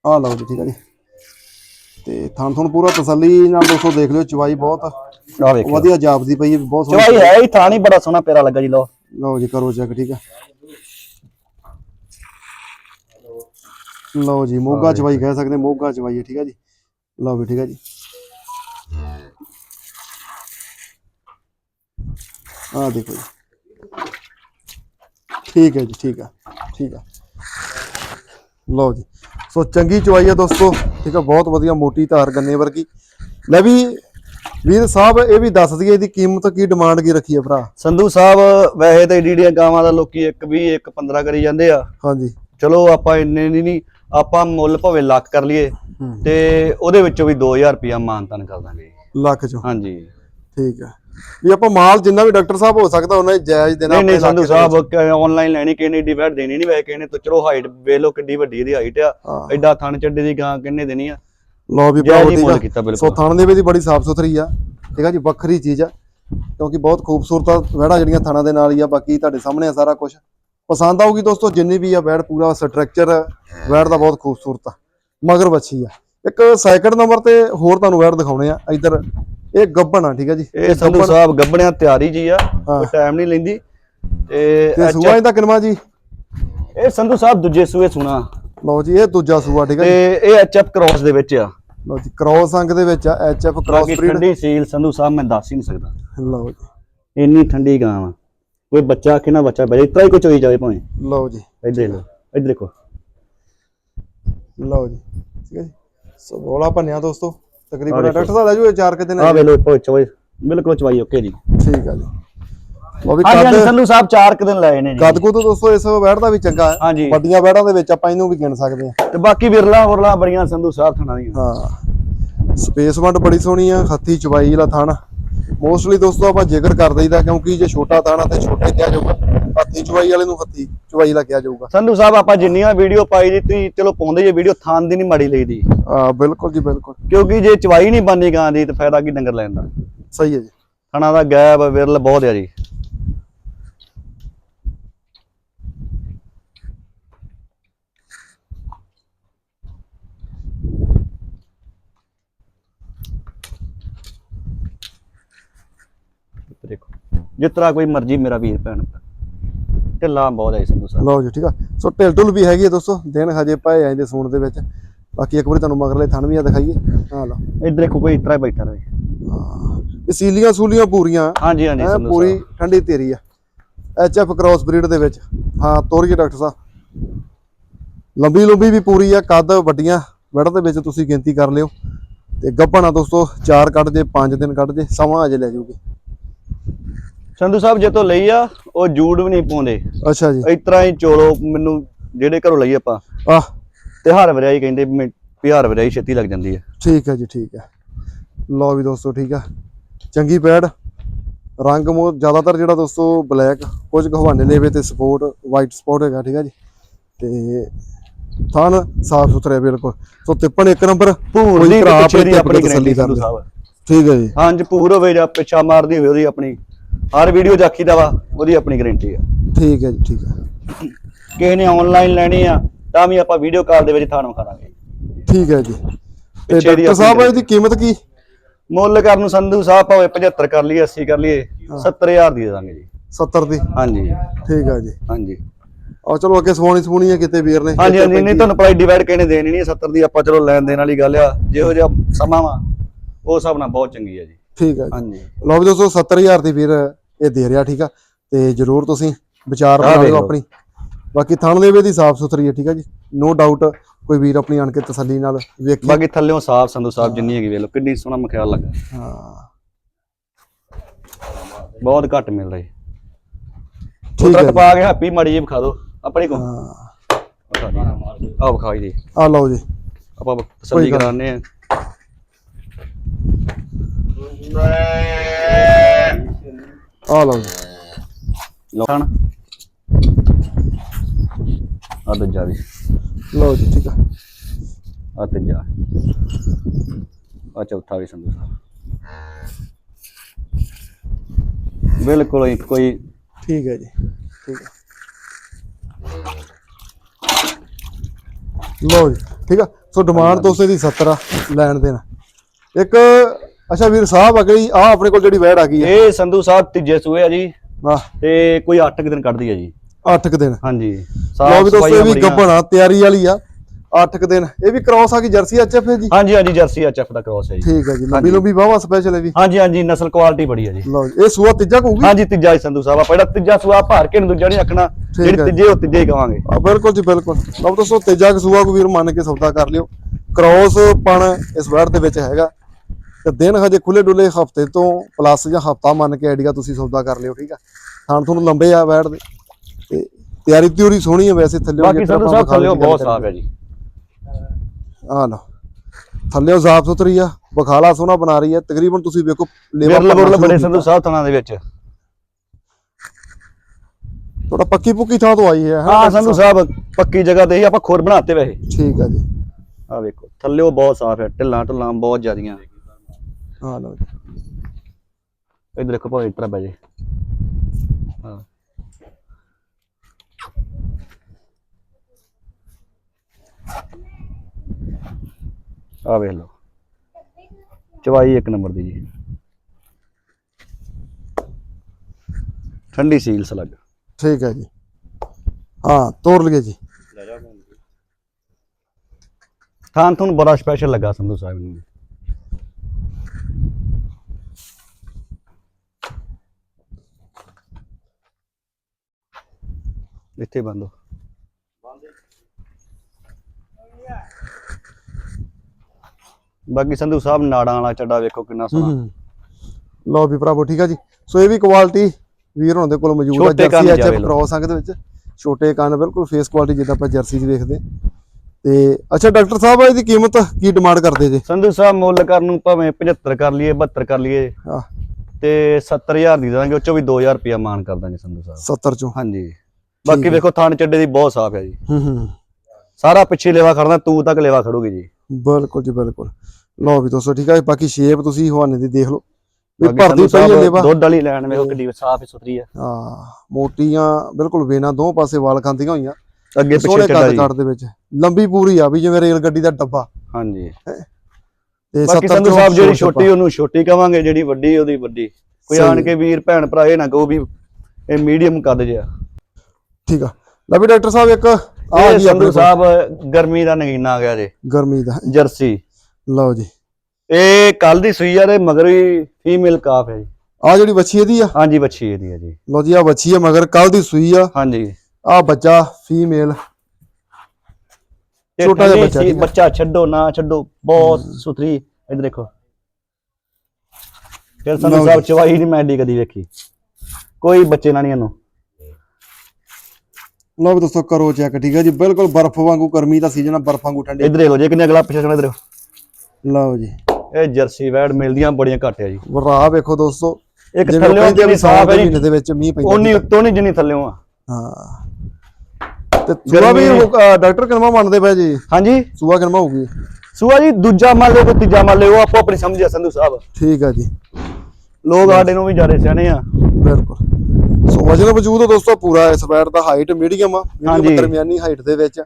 ਆ ਲਓ ਜੀ ਠੀਕ ਹੈ ਜੀ। ਤੇ ਥਣ ਥਣ ਪੂਰਾ ਤਸੱਲੀ ਨਾਲ ਦੋਸਤੋ ਦੇਖ ਲਿਓ ਚਵਾਈ ਬਹੁਤ ਵਧੀਆ ਜਾਪਦੀ ਪਈ ਬਹੁਤ ਸੋਹਣੀ ਚਵਾਈ ਹੈ ਹੀ ਥਾਂ ਨਹੀਂ ਬੜਾ ਸੋਹਣਾ ਪਿਆਰਾ ਲੱਗਾ ਜੀ ਲੋ ਲਓ ਜੀ ਕਰੋ ਚੈੱਕ ਠੀਕ ਹੈ ਲਓ ਜੀ ਮੋਗਾ ਚਵਾਈ ਕਹਿ ਸਕਦੇ ਮੋਗਾ ਚਵਾਈ ਹੈ ਠੀਕ ਹੈ ਜੀ ਲਓ ਵੀ ਠੀਕ ਹੈ ਜੀ ਆ ਦੇਖੋ ਜੀ ਠੀਕ ਹੈ ਜੀ ਠੀਕ ਹੈ ਠੀਕ ਹੈ ਲਓ ਜੀ ਸੋ ਚੰਗੀ ਚਵਾਈ ਹੈ ਦੋਸਤੋ ਠੀਕ ਹੈ ਬਹੁਤ ਵਧੀਆ ਮੋਟੀ ਧਾਰ ਗੰਨੇ ਵਰਗੀ ਲੈ ਵੀ ਵੀਰ ਸਾਹਿਬ ਇਹ ਵੀ ਦੱਸ ਦਈਏ ਇਹਦੀ ਕੀਮਤ ਕੀ ਡਿਮਾਂਡ ਕੀ ਰੱਖੀ ਹੈ ਭਰਾ? ਸੰਧੂ ਸਾਹਿਬ ਵੈਸੇ ਤੇ ਡੀਡੀਆਂ ਗਾਵਾਂ ਦਾ ਲੋਕੀ 1 20 1 15 ਕਰੀ ਜਾਂਦੇ ਆ। ਹਾਂਜੀ। ਚਲੋ ਆਪਾਂ ਇੰਨੇ ਨਹੀਂ ਨਹੀਂ ਆਪਾਂ ਮੁੱਲ ਭਾਵੇਂ ਲੱਖ ਕਰ ਲਈਏ। ਤੇ ਉਹਦੇ ਵਿੱਚੋਂ ਵੀ 2000 ਰੁਪਇਆ ਮਾਨਤਨ ਕਰ ਦਾਂਗੇ। ਲੱਖ ਚੋਂ? ਹਾਂਜੀ। ਠੀਕ ਹੈ ਵੀ ਆਪਾਂ ਮਾਲ ਜਿੰਨਾ ਵੀ ਡਾਕਟਰ ਸਾਹਿਬ ਹੋ ਸਕਦਾ ਉਹਨਾਂ ਜਾਇਜ਼ ਦੇਣਾ ਨਹੀਂ ਨਹੀਂ ਸੰਧੂ ਸਾਹਿਬ ਆਨਲਾਈਨ ਲੈਣੀ ਕਿੰਨੀ ਡਿਵਾਈਡ ਦੇਣੀ ਨਹੀਂ ਵੈਸੇ ਕਿਹਨੇ ਤਾਂ ਚਲੋ ਹਾਈਟ ਵੇਖ ਲਓ ਕਿੱਡੀ ਵੱਡੀ ਇਹਦੀ ਹਾਈਟ ਆ। ਐਡਾ ਥਣ ਚੱਡੇ ਦੀ ਗਾਂ ਕਿੰਨੇ ਦੇਣੀ ਆ? ਵੀ ਜਾਇਜ਼ ਭਰਾਵੋ ਹੀ ਠੀਕ ਮੁੱਲ ਆ ਕੀਤਾ ਸੋ ਬਿਲਕੁਲ ਥਣ ਦੇ ਵਿੱਚ ਬੜੀ ਸਾਫ਼ ਸੁਥਰੀ ਆ। ਠੀਕ ਆ ਜੀ ਵੱਖਰੀ ਚੀਜ਼ ਆ ਕਿਉਂਕਿ ਬਹੁਤ ਖੂਬਸੂਰਤ ਆ ਵਹਿੜਾ ਜਿਹੜੀਆਂ ਥਣਾਂ ਦੇ ਨਾਲ ਹੀ ਆ ਬਾਕੀ ਤੁਹਾਡੇ ਸਾਹਮਣੇ ਆ ਸਾਰਾ ਕੁਝ ਪਸੰਦ ਆਊਗੀ ਦੋਸਤੋ ਜਿੰਨੀ ਵੀ ਆ ਵੈੜ ਪੂਰਾ ਸਟਰਕਚਰ ਵੈੜ ਦਾ ਬਹੁਤ ਖੂਬਸੂਰਤ ਆ ਮਗਰ ਬੱਚੀ ਆ। ਇੱਕ ਸੈਕਿੰਡ ਨੰਬਰ ਤੇ ਹੋਰ ਤੁਹਾਨੂੰ ਵੈੜ ਦਿਖਾਉਣੇ ਆ ਇੱਧਰ। ਇਹ ਗੱਬਣ ਆ ਠੀਕ ਆ ਜੀ। ਇਹ ਸੰਧੂ ਗੱਭਣ- ਸਾਹਿਬ ਗੱਬਣਿਆ ਤਿਆਰੀ ਜੀ ਆ ਹਾਂ। ਕੋਈ ਟਾਈਮ ਨਹੀਂ ਲੈਂਦੀ। ਤੇ ਤੇ ਸੂਆ ਇਹਦਾ ਕਿਨਵਾ ਜੀ? ਇਹ ਸੰਧੂ ਸਾਹਿਬ ਦੂਜੇ ਸੂਏ ਸੁਣਾ। ਲਓ ਜੀ ਇਹ ਦੂਜਾ ਸੂਆ ਠੀਕ ਆ ਜੀ? ਤੇ ਇਹ ਐਚਐਫ ਕ੍ਰੋਸ ਦੇ ਵਿੱਚ ਆ। ਲਓ ਜੀ ਕ੍ਰੋਸ ਅੰਗ ਦੇ ਵਿੱਚ ਆ ਐਚਐਫ ਕ੍ਰੋਸ ਬਰੀਡ ਠੰਡੀ ਸੀਲ ਸੰਧੂ ਸਾਹਿਬ ਮੈਂ ਦੱਸ ਹੀ ਨਹੀਂ ਸਕਦਾ। ਲਓ ਜੀ। ਇੰਨੀ ਠੰਡੀ ਗਾਂ ਵਾ ਕੋਈ ਬੱਚਾ ਕਿਹਨਾਂ ਬੱਚਾ ਬੈ ਇਤਰਾ ਹੀ ਕੋਈ ਚੋਈ ਜਾਵੇ ਭਾਵੇਂ। ਲਓ ਜੀ। ਇੱਧਰ ਲੋ ਇੱਧਰ ਦੇਖੋ। ਲਓ ਜੀ ਠੀਕ ਹੈ ਜੀ। ਸੋ ਬੋਲਾ ਭੰਨਿਆ ਦੋਸਤੋ ਤਕਰੀਬਨ। ਡਾਕਟਰ ਸਾਹਿਬ ਲੈ ਜੂ ਚਾਰ ਕੁ ਦਿਨ ਆ ਵੇ ਲੋ ਚੋਈ ਬਿਲਕੁਲ ਚਵਾਈ ਓਕੇ ਜੀ। ਠੀਕ ਆ ਜੀ। ਉਹ ਵੀ ਹਾਂਜੀ ਹਾਂਜੀ ਕੱਦ ਸੰਧੂ ਸਾਹਿਬ ਚਾਰ ਕੁ ਦਿਨ ਲਏ ਨੇ ਜੀ। ਕੱਦ ਕੁਦ ਦੋਸਤੋ ਇਸ ਵੈੜ ਦਾ ਵੀ ਚੰਗਾ ਹੈ। ਵੱਡੀਆਂ ਵੈੜਾਂ ਦੇ ਵਿੱਚ ਆਪਾਂ ਇਹਨੂੰ ਵੀ ਗਿਣ ਸਕਦੇ ਹਾਂ। ਤੇ ਬਾਕੀ ਵਿਰਲਾ ਵਰਲਾ ਬੜੀਆਂ ਸੰਧੂ ਸਾਹਿਬ ਥਣਾ ਦੀਆਂ। ਹਾਂ। ਸਪੇਸ ਵੰਡ ਬੜੀ ਸੋਹਣੀ ਆ ਹੱਥੀ ਚਵਾਈ ਵਾਲਾ ਥਣ। ਮੋਸਟਲੀ ਦੋਸਤੋ ਆਪਾਂ ਜ਼ਿਕਰ ਕਰ ਦਈਦਾ ਕਿਉਂਕਿ ਜੇ ਛੋਟਾ ਥਣ ਆ ਤੇ ਛੋਟੇ ਕਿਹਾ ਜਾਊਗਾ। ਹੱਥੀ ਚਵਾਈ ਵਾਲੇ ਨੂੰ ਹੱਥੀ ਚਵਾਈ ਵਾਲਾ ਕਿਹਾ ਜਾਊਗਾ। ਸੰਧੂ ਸਾਹਿਬ ਆਪਾਂ ਜਿੰਨੀਆਂ ਵੀਡੀਓ ਪਾਈ ਦੀ ਤੁਸੀਂ ਚਲੋ ਪਾਉਂਦੇ ਜੇ ਵੀਡੀਓ ਥਾਂ ਦੀ ਨਹੀਂ ਮਾੜੀ ਲਈਦੀ ਆ ਬਿਲਕੁਲ ਜੀ ਬਿਲਕੁਲ। ਕਿਉਂਕਿ ਜੇ ਚਵਾਈ ਨਹੀਂ ਬਣਨੀ ਗਾਂ ਦੀ ਤਾਂ ਫਾਇਦਾ ਕੀ ਡੰਗਰ ਲੈਣ ਦਾ? ਸਹੀ ਹੈ ਜੀ। ਥਣਾ ਦਾ ਗੈਪ ਵਿਰਲ ਬਹੁਤ ਆ ਜੀ। ਤਰ੍ਹਾਂ ਕੋਈ ਮਰਜ਼ੀ ਮੇਰਾ ਵੀਰ ਭੈਣ ਢਿੱਲਾ ਬਹੁਤ ਹੈ ਸੰਧੂ ਸਾਹਿਬ। ਲਓ ਜੀ ਠੀਕ ਆ। ਸੋ ਢਿਲ ਢੁਲ ਵੀ ਹੈਗੀ ਦੋਸਤੋ ਦਿਨ ਹਜੇ ਪਏ ਆ ਇਹਦੇ ਸੂਣ ਦੇ ਵਿੱਚ। ਬਾਕੀ ਇੱਕ ਵਾਰੀ ਤੁਹਾਨੂੰ ਮਗਰਲੇ ਥਣ ਵੀ ਆ ਦਿਖਾਈਏ। ਆ ਲਓ। ਇੱਧਰ ਦੇਖੋ ਕੋਈ ਇਤਰਾ ਹੀ ਬੈਠਾ ਰਹੇ। ਹਾਂ ਇਹ ਸੀਲੀਆਂ ਸੂਲੀਆਂ ਪੂਰੀਆਂ। ਹਾਂਜੀ ਹਾਂਜੀ ਸੰਧੂ ਪੂਰੀ ਸਾਹਿਬ। ਠੰਡੀ ਤੇਰੀ ਆ। ਐਚ ਐਫ ਕ੍ਰਾਸ ਬਰੀਡ ਦੇ ਵਿੱਚ। ਹਾਂ ਤੋਰੀਏ ਡਾਕਟਰ ਸਾਹਿਬ। ਲੰਬੀ ਲੰਬੀ ਵੀ ਪੂਰੀ ਆ ਕੱਦ ਵੱਡੀਆਂ। ਵੜ ਦੇ ਵਿੱਚ ਤੁਸੀਂ ਗਿਣਤੀ ਕਰ ਲਿਓ। ਤੇ ਗੱਭਣਾ ਦੋਸਤੋ 4 ਕੱਢ ਜੇ 5 ਦਿਨ ਕੱਢ ਜੇ ਸਮਾਂ ਅਜੇ ਲੈ ਜੂਗੀ। ਸੰਧੂ ਸਾਹਿਬ ਜੇ ਤੋਂ ਲਈ ਆ ਉਹ ਜੂੜ ਵੀ ਨਹੀਂ ਪਾਉਂਦੇ। ਅੱਛਾ ਜੀ। ਇਸ ਤਰ੍ਹਾਂ ਹੀ ਚੋਲੋ ਮੈਨੂੰ ਜਿਹੜੇ ਘਰੋਂ ਲਈ ਆਪਾਂ। ਆਹ। ਤੇ ਹਰ ਵਰਿਆਈ ਕਹਿੰਦੇ ਵੀ ਹਰ ਵਰਿਆਈ ਛੇਤੀ ਲੱਗ ਜਾਂਦੀ ਹੈ ਠੀਕ ਹੈ ਜੀ ਠੀਕ ਹੈ ਲਓ ਵੀ ਦੋਸਤੋ ਠੀਕ ਆ। ਚੰਗੀ ਪੈੜ। ਰੰਗ ਮੋ ਜ਼ਿਆਦਾਤਰ ਜਿਹੜਾ ਦੋਸਤੋ ਬਲੈਕ ਕੁਝ ਕੁ ਹਵਾਨੇ ਲੇਵੇ ਤੇ ਸਪੋਰਟ ਵਾਈਟ ਸਪੋਰਟ ਹੈਗਾ ਠੀਕ ਆ ਜੀ। ਤੇ ਥਣ ਸਾਫ਼ ਸੁਥਰੇ ਬਿਲਕੁਲ। ਸੋ ਤਿੱਪਣ ਇੱਕ ਨੰਬਰ। ਭੂਰ ਦੀ ਆਪਣੀ ਗਰੰਟੀ। ਸਾਹਿਬ। ਠੀਕ ਹੈ ਜੀ। ਹਾਂਜੀ ਭੂਰ ਹੋਵੇ ਜਾਂ ਪਿੱਛਾ ਮਾਰਦੀ ਹੋਵੇ ਉਹਦੀ ਆਪਣੀ ਹਰ ਵੀਡੀਓ ਜਾਖੀ ਦਾ ਵਾ ਉਹਦੀ ਆਪਣੀ ਗਾਰੰਟੀ ਆ। ਠੀਕ ਹੈ ਜੀ ਠੀਕ ਹੈ। ਕਿਸੇ ਨੇ ਆਨਲਾਈਨ ਲੈਣੀ ਆ ਤਾਂ ਵੀ ਆਪਾਂ ਵੀਡੀਓ ਕਾਲ ਦੇ ਵਿੱਚ ਥਾਣ ਵਿਖਾਵਾਂਗੇ। ਠੀਕ ਹੈ ਜੀ। ਤੇ ਪਿੱਛੇ ਦੀ ਡਾਕਟਰ ਸਾਹਿਬ ਆਪਣੀ ਇਹਦੀ ਕੀਮਤ ਕੀ? ਮੁੱਲ ਕਰਨ ਨੂੰ ਸੰਧੂ ਸਾਹਿਬ ਭਾਵੇਂ 75 ਕਰ ਲਈਏ 80 ਕਰ ਲਈਏ 70000 ਦੀ ਦੇ ਦਾਂਗੇ ਜੀ। 70 ਦੀ? ਹਾਂਜੀ। ਠੀਕ ਹੈ ਜੀ। ਹਾਂਜੀ। ਆ ਚਲੋ ਅੱਗੇ ਸਵਾਣੀ ਸਵਾਣੀ ਹੈ ਕਿਤੇ ਵੀਰ ਨੇ। ਹਾਂਜੀ ਹਾਂਜੀ ਨਹੀਂ ਤੁਹਾਨੂੰ ਪ੍ਰਾਈਸ ਡਿਵਾਈਡ ਕਿਹਨੇ ਦੇਣੀ ਨਹੀਂ 70 ਦੀ ਆਪਾਂ ਚਲੋ ਲੈਣ ਦੇਣ ਵਾਲੀ ਗੱਲ ਆ ਜਿਹੋ ਜਿਹਾ ਸਮਾਂ ਵਾ ਉਹ ਹਿਸਾਬ ਨਾਲ ਬਹੁਤ ਚੰਗੀ ਆ ਜੀ। ਠੀਕ ਹੈ ਹਾਂਜੀ। ਲਓ ਵੀ ਦੋਸਤੋ 70000 ਦੀ ਵੀਰ ਇਹ ਦੇ ਰਿਹਾ ਠੀਕ ਆ। ਤੇ ਜਰੂਰ ਤੁਸੀਂ ਵਿਚਾਰ ਆਹ ਬਣਾ ਵੇਖ ਲਿਓ ਲਓ। ਆਪਣੀ। ਬਾਕੀ ਥਣ ਦੇ ਦੀ ਸਾਫ਼ ਸੁਥਰੀ ਹੈ ਠੀਕ ਆ ਜੀ। ਨੋ ਡਾਊਟ ਕੋਈ ਵੀਰ ਆਪਣੀ ਆਣ ਕੇ ਤਸੱਲੀ ਨਾਲ ਵੇਖੇ। ਬਾਕੀ ਥੱਲਿਓਂ ਸਾਫ਼ ਸੰਧੂ ਸਾਹਿਬ ਜਿੰਨੀ ਹੈਗੀ ਵੇਖ ਲਓ ਕਿੰਨੀ ਸੋਹਣਾ ਮਖਿਆਲ ਲੱਗਾ। ਹਾਂ। ਬਹੁਤ ਘੱਟ ਮਿਲ ਰਹੀ। ਠੀਕ ਹੈ। ਪਾ ਕੇ ਹੈਪੀ ਮਾੜੀ ਜੀ ਵਿਖਾ ਦਿਓ ਆਪਣੇ ਕੋ ਹਾਂ। ਵਿਖਾਈ ਜੀ ਆ ਲਓ ਜੀ। ਆਪਾਂ ਤਸੱਲੀ ਕਰਾਣੇ ਆ ਆ ਲਓ। ਲੋਕਾਂ ਆ ਦੂਜਾ ਵੀ। ਲਓ ਜੀ ਠੀਕ ਆ। ਆ ਤੀਜਾ। ਆ ਚੌਥਾ ਵੀ ਸੰਧੂ ਸਾਹਿਬ। ਬਿਲਕੁਲ ਇੱਕੋ ਹੀ ਠੀਕ ਹੈ ਜੀ ਠੀਕ ਹੈ ਲਓ ਜੀ ਠੀਕ ਆ। ਸੋ ਡਿਮਾਂਡ ਤੋਂ ਉਸੇ ਦੀ 70 ਆ ਲੈਣ ਦੇਣਾ। ਇੱਕ ਅੱਛਾ ਵੀਰ ਸਾਹਿਬ ਅਗਲੀ ਆ ਆਪਣੇ ਕੋਲ ਜਿਹੜੀ ਵੈੜ ਆ ਗਈ ਹੈ ਇਹ ਸੰਧੂ ਸਾਹਿਬ ਤੀਜੇ ਸੂਏ ਆ ਜੀ। ਵਾਹ। ਤੇ ਕੋਈ 8 ਦਿਨ ਕੱਢਦੀ ਆ ਜੀ। 8 ਕੁ ਦਿਨ। ਹਾਂਜੀ। ਲਓ ਵੀ ਦੋਸਤੋ ਇਹ ਵੀ। ਗੱਬਣਾ ਤਿਆਰੀ ਵਾਲੀ ਆ। 8 ਕੁ ਦਿਨ। ਇਹ ਵੀ ਕ੍ਰਾਸ ਆ ਗਈ ਜਰਸੀ ਐਚਐਫ ਹੈ ਜੀ? ਹਾਂਜੀ ਹਾਂਜੀ ਜਰਸੀ ਐਚਐਫ ਦਾ ਕ੍ਰੋਸ ਹੈ ਜੀ। ਠੀਕ ਹੈ ਜੀ ਲੰਬੀ ਲੰਬੀ ਬਾਵਾ ਸਪੈਸ਼ਲ ਹੈ ਵੀ। ਹਾਂਜੀ ਹਾਂਜੀ ਨਸਲ ਕੁਆਲਿਟੀ ਬੜੀ ਆ ਜੀ। ਲਓ ਜੀ ਇਹ ਸੂਆ ਤੀਜਾ ਕਹੂਗੀ? ਹਾਂਜੀ ਤੀਜਾ ਹੀ ਸੰਧੂ ਸਾਹਿਬ ਆਪਾਂ ਜਿਹੜਾ ਤੀਜਾ ਸੂਆ ਭਾਰ ਕੇ ਨੂੰ ਦੂਜਾ ਨਹੀਂ ਆਖਣਾ ਹੈ ਜਿਹੜੀ। ਤੀਜੇ ਉਹ ਤੀਜੇ ਹੀ ਕਵਾਂਗੇ। ਆ ਬਿਲਕੁਲ ਜੀ ਬਿਲਕੁਲ। ਲਓ ਦੋਸਤੋ ਤੇਜਾ ਕਸੂਆ ਕੋ ਵੀਰ ਮੰਨ ਕੇ ਸੌਦਾ ਕਰ ਲਿਓ। ਕ੍ਰਾਸ ਪਣ ਇਸ ਵਾਰ ਦੇ ਵਿੱਚ ਹੈਗਾ। ਤੇ ਦਿਨ ਹਜੇ ਖੁੱਲੇ ਡੁੱਲੇ ਹਫ਼ਤੇ ਤੋਂ ਪਲੱਸ ਜਾਂ ਹਫਤਾ ਮੰਨ ਕੇ ਆਈਡੀਆ ਤੁਸੀਂ ਸੌਦਾ ਕਰ ਲਿਓ ਠੀਕ ਆ? ਥਾਣ ਤੁਹਾਨੂੰ ਲੰਬੇ ਆ ਬੈਠ ਦੇ। ਤੇ ਤਿਆਰੀ ਤਿਉਰੀ ਸੋਹਣੀ ਹੈ ਵੈਸੇ ਥੱਲੇ ਬਾਕੀ ਸੰਧੂ ਸਾਹਿਬ ਥੱਲੇ ਬਹੁਤ ਸਾਫ਼ ਹੈ ਜੀ। ਆ ਲਓ। ਥੱਲੇ ਸਾਫ਼ ਸੁਥਰੀ ਆ ਬਖਾਲਾ ਸੋਹਣਾ ਬਣਾ ਰਹੀ ਹੈ ਤਕਰੀਬਨ ਤੁਸੀਂ ਵੇਖੋ ਲੇਵਾ ਬਿਰਲ ਬੜੇ ਸੰਧੂ ਸਾਹਿਬ ਥਾਣਾ ਦੇ ਵਿੱਚ। ਥੋੜਾ ਪੱਕੀ ਪੁੱਕੀ ਥਾਂ ਤੋਂ ਆਈ ਹੈ ਹੈਂ। ਹਾਂ ਸੰਧੂ ਸਾਹਿਬ ਪੱਕੀ ਜਗ੍ਹਾ ਤੇ ਹੀ ਆਪਾਂ ਖੁਰ ਬਣਾਤੇ ਵੈਸੇ। ਠੀਕ ਆ ਜੀ। ਆ ਵੇਖੋ ਥੱਲੇ ਬਹੁਤ ਸਾਫ਼ ਹੈ ਢਿੱਲਾਂ ਢੁੱਲਾਂ ਬਹੁਤ ਜ਼ਿਆਦੀਆਂ। ਆ ਲਓ ਜੀ। ਇਧਰ ਦੇਖੋ ਭਾਵੇਂ ਇਤਰਾ ਪੈ ਜੇ। ਹਾਂ। ਆ ਵੇਖ ਲਓ। ਚਵਾਈ ਇੱਕ ਨੰਬਰ ਦੀ ਜੀ। ਠੰਡੀ ਸੀਲ ਸਲੱਗ। ਠੀਕ ਹੈ ਜੀ। ਹਾਂ ਤੋੜ ਲਈਏ ਜੀ। ਥਾਂ ਤੁਹਾਨੂੰ ਬੜਾ ਸਪੈਸ਼ਲ ਲੱਗਾ ਸੰਧੂ ਸਾਹਿਬ ਨੂੰ। ਇੱਥੇ ਬੰਦੋ ਬਾਕੀ ਸੰਧੂ ਸਾਹਿਬ ਨਾੜਾਂ ਵਾਲਾ ਚੱਡਾ ਵੇਖੋ ਕਿੰਨਾ ਸੋਹਣਾ। ਹੂੰ ਲਓ ਵੀ ਭਰਾਵੋ ਠੀਕ ਆ ਜੀ। ਸੋ ਇਹ ਵੀ ਕੁਆਲਿਟੀ ਵੀਰ ਹੋਣ ਦੇ ਕੋਲ ਮੌਜੂਦ ਆ ਜਰਸੀ ਐਚਐਫ। ਕ੍ਰੋਸ ਅੰਗ ਦੇ ਵਿੱਚ। ਛੋਟੇ ਕੰਨ ਬਿਲਕੁਲ ਫੇਸ ਕੁਆਲਿਟੀ ਜਿੱਦਾਂ ਆਪਾਂ ਜਰਸੀ 'ਚ ਵੇਖਦੇ। ਤੇ ਅੱਛਾ ਡਾਕਟਰ ਸਾਹਿਬ ਇਹਦੀ ਕੀਮਤ ਕੀ ਡਿਮਾਂਡ ਕਰਦੇ ਜੇ? ਸੰਧੂ ਸਾਹਿਬ ਮੁੱਲ ਕਰਨ ਨੂੰ ਭਾਵੇਂ 75 ਕਰ ਲਈਏ 72 ਕਰ ਲਈਏ। ਆ ਤੇ 70000 ਦੀ ਦਾਂਗੇ ਉਹ ਚੋਂ ਵੀ 2000 ਰੁਪਇਆ ਮਾਨ ਕਰ ਦਾਂਗੇ ਸੰਧੂ ਸਾਹਿਬ। 70 ਚੋਂ? ਹਾਂਜੀ। ਬਾਕੀ ਵੇਖੋ ਥਾਣ ਚੱਡੇ ਦੀ ਬਹੁਤ ਸਾਫ਼ ਹੈ ਜੀ। ਹੂੰ ਹੂੰ। ਸਾਰਾ ਪਿੱਛੇ ਲੇਵਾ ਖੜਨਾ ਤੂੰ ਤੱਕ ਲੇਵਾ ਖੜੂਗੀ ਜੀ। ਬਿਲਕੁਲ ਜੀ ਬਿਲਕੁਲ। ਲਓ ਵੀ ਦੋਸਤੋ ਠੀਕ ਆ ਬਾਕੀ ਸ਼ੇਪ ਤੁਸੀਂ ਹਵਾਨੇ ਦੀ ਦੇਖ ਲਓ। ਵੀ ਭਰਦੀ ਪਈ ਹੈ ਲੇਵਾ। ਦੁੱਧ ਵਾਲੀ ਲੈਣ ਵੇਖੋ ਕਿੱਡੀ ਸਾਫ਼ ਸੁਥਰੀ ਆ। ਆ ਮੋਟੀਆਂ ਬਿਲਕੁਲ ਵੇਨਾ ਦੋ ਪਾਸੇ ਵਾਲ ਖਾਂਦੀਆਂ ਹੋਈਆਂ। ਅੱਗੇ ਪਿੱਛੇ ਚੱਡਾ ਜੀ। ਕੱਟ ਦੇ ਵਿੱਚ। ਲੰਬੀ ਪੂਰੀ ਆ ਵੀ ਜਿਵੇਂ ਰੇਲ ਗੱਡੀ ਦਾ ਡੱਬਾ। ਹਾਂਜੀ। ਤੇ ਬਾਕੀ 70 ਸੰਧੂ ਸਾਹਿਬ ਜਿਹੜੀ ਛੋਟ ਉਹਨੂੰ ਛੋਟੀ ਕਵਾਂਗੇ ਜਿਹੜੀ ਵੱਡੀ ਉਹਦੀ ਵੱਡੀ। ਕੋਈ ਆਣ ਹੈ। ਕੇ ਵੀਰ ਭੈਣ ਭਰਾ ਇਹ ਨਾ ਕਹੋ ਵੀ ਇਹ ਮੀਡੀਅਮ ਕੱਦ ਜਿਆ ਠੀਕ ਆ। ਲੈ ਵੀ ਡਾਕਟਰ ਸਾਹਿਬ ਇੱਕ ਆ ਇਹ ਜੀ ਆਪਣੇ ਕੋਲ। ਸਾਹਿਬ ਗਰਮੀ ਦਾ ਨਗੀਨਾ ਆ ਗਿਆ ਜੀ। ਗਰਮੀ ਦਾ। ਜਰਸੀ। ਲਓ ਜੀ। ਇਹ ਕੱਲ ਦੀ ਸੂਈ ਆ ਤੇ ਮਗਰ ਵੀ ਫੀਮੇਲ ਕਾਫ ਹੈ ਜੀ। ਆ ਜਿਹੜੀ ਵੱਛੀ ਇਹਦੀ ਆ? ਹਾਂਜੀ ਬੱਚੀ ਇਹਦੀ ਹੈ ਜੀ। ਲਓ ਜੀ ਆ ਵੱਛੀ ਆ ਮਗਰ ਕੱਲ ਦੀ ਸੂਈ ਆ। ਹਾਂਜੀ। ਆ ਬੱਚਾ ਫੀਮੇਲ। ਛੋਟਾ ਜਿਹਾ ਠੰਡੀ ਬੱਚਾ, ਸੀ, ਠੀਕ ਹੈ। ਬੱਚਾ ਛੱਡੋ ਨਾ ਛੱਡੋ ਬਹੁਤ ਸੁਥਰੀ। ਇੱਧਰ ਦੇਖੋ। ਫਿਰ ਸੰਧੂ ਲਓ ਸਾਹਿਬ ਜੀ। ਚਵਾਈ ਨਹੀਂ ਮੈਂ ਐਡੀ ਕਦੀ ਵੇਖੀ। ਕੋਈ ਬੱਚੇ ਨਾ ਨਹੀਂ ਇਹਨੂੰ। ਲਓ ਵੀ ਦੋਸਤੋ ਕਰੋ ਚੈੱਕ ਠੀਕ ਆ ਜੀ ਬਿਲਕੁਲ ਬਰਫ਼ ਵਾਂਗੂ ਗਰਮੀ ਦਾ ਸੀਜ਼ਨ ਆ ਬਰਫ਼ ਵਾਂਗੂ ਠੰਡੇ। ਇੱਧਰ ਦੇਖ ਲਓ ਜੇ ਕਿੰਨੇ ਅਗਲਾ ਪਿੱਛੇ ਸੁਣਾ ਇੱਧਰ। ਲਓ ਜੀ। ਇਹ ਜਰਸੀ ਵੈੜ ਮਿਲਦੀਆਂ ਬੜੀਆਂ ਘੱਟ ਆ ਜੀ। ਵਰਾ ਵੇਖੋ ਦੋਸਤੋ ਇੱਕ ਵੀ ਜਿਹੜੀ ਸਾਫ਼ ਹੈ ਜੀ ਮਹੀਨੇ ਦੇ ਵਿੱਚ ਮੀਂਹ ਪੈਂਦਾ ਉਨੀ ਉੱਤੋਂ ਨਹੀਂ ਜਿੰਨੀ ਥੱਲਿਓਂ ਆ। ਹਾਂ। ਤੇ ਸੂਆ ਵੀ ਡਾਕਟਰ ਕਿਨਮਾ ਮੰਨਦੇ ਪਏ ਜੀ? ਹਾਂਜੀ? ਸੂਆ ਕਿਨਮਾ ਹੋਊਗੀ? ਸੂਆ ਜੀ ਦੂਜਾ ਮੰਨ ਲਿਓ ਤੀਜਾ ਮੰਨ ਲਿਓ ਉਹ ਆਪੋ ਆਪਣੀ ਸਮਝਿਆ ਸੰਧੂ ਸਾਹਿਬ। ਠੀਕ ਆ ਜੀ। ਲੋਕ ਸਾਡੇ ਨੂੰ ਵੀ ਜਾਰੇ ਸਿਆਣੇ ਆ। ਵਜਨ ਵਜੂਦ ਆ ਦੋਸਤੋ ਪੂਰਾ ਇਸ ਵੈਟ ਦਾ ਹਾਈਟ ਮੀਡੀਅਮ ਆ। ਮੀਡੀਅਮ ਦਰਮਿਆਨੀ ਹਾਈਟ ਦੇ ਵਿੱਚ।